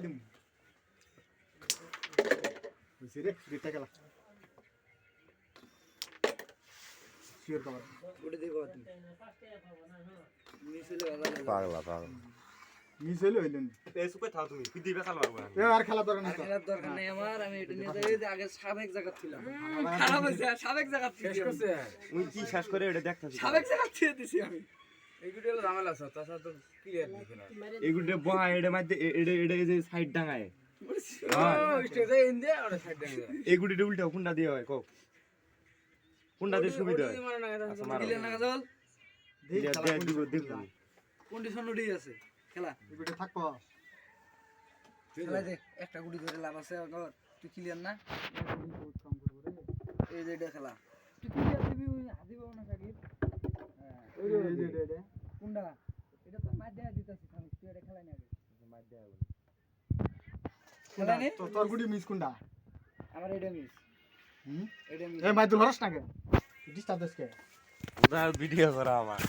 দিম বুঝছি রে পাগলা পাগলা। এই সুপে থাও তুমি। কি দিবে এ আর খেলা দরকার দরকার নেই আমার আমি এটা নিয়ে যাই যে আগে সাবেক জায়গা ছিলাম। খারাপ হয়েছে সাবেক জায়গা শেষ করছে? তুই কি শেষ করে এটা সাবেক জায়গা ছিয়ে দিছি আমি দেখে এগুলি উল্টা কোনটা দিয়ে হয় কও? কোনটা দিয়ে সুবিধা হয়? না এটা মারো। দিলে না জল দেই দিয়া- খেলা কোন দিব দিকে কন্ডিশন উঠেই আছে খেলা। এগুলো থাকব খেলা দে একটা গুটি ধরে লাভ আছে তুই ক্লিয়ার না? এই যে এটা খেলা। তুই ক্লিয়ার দিবি হাজি না সাকিব হ্যাঁ এই যে, এই যে, এই যে, এই কোনটা এটা তো মার দেয়া দিতেছি থাম তুই এটা খেলাই না আগে। খেলাই নে। তো- তোর গুডি মিস কোনটা? আমার এটা মিস। হুম? এটা মিস। এ মাইদুল হরস না কে ডিস্টার্ব দেশকে। ভিডিও করা আমার।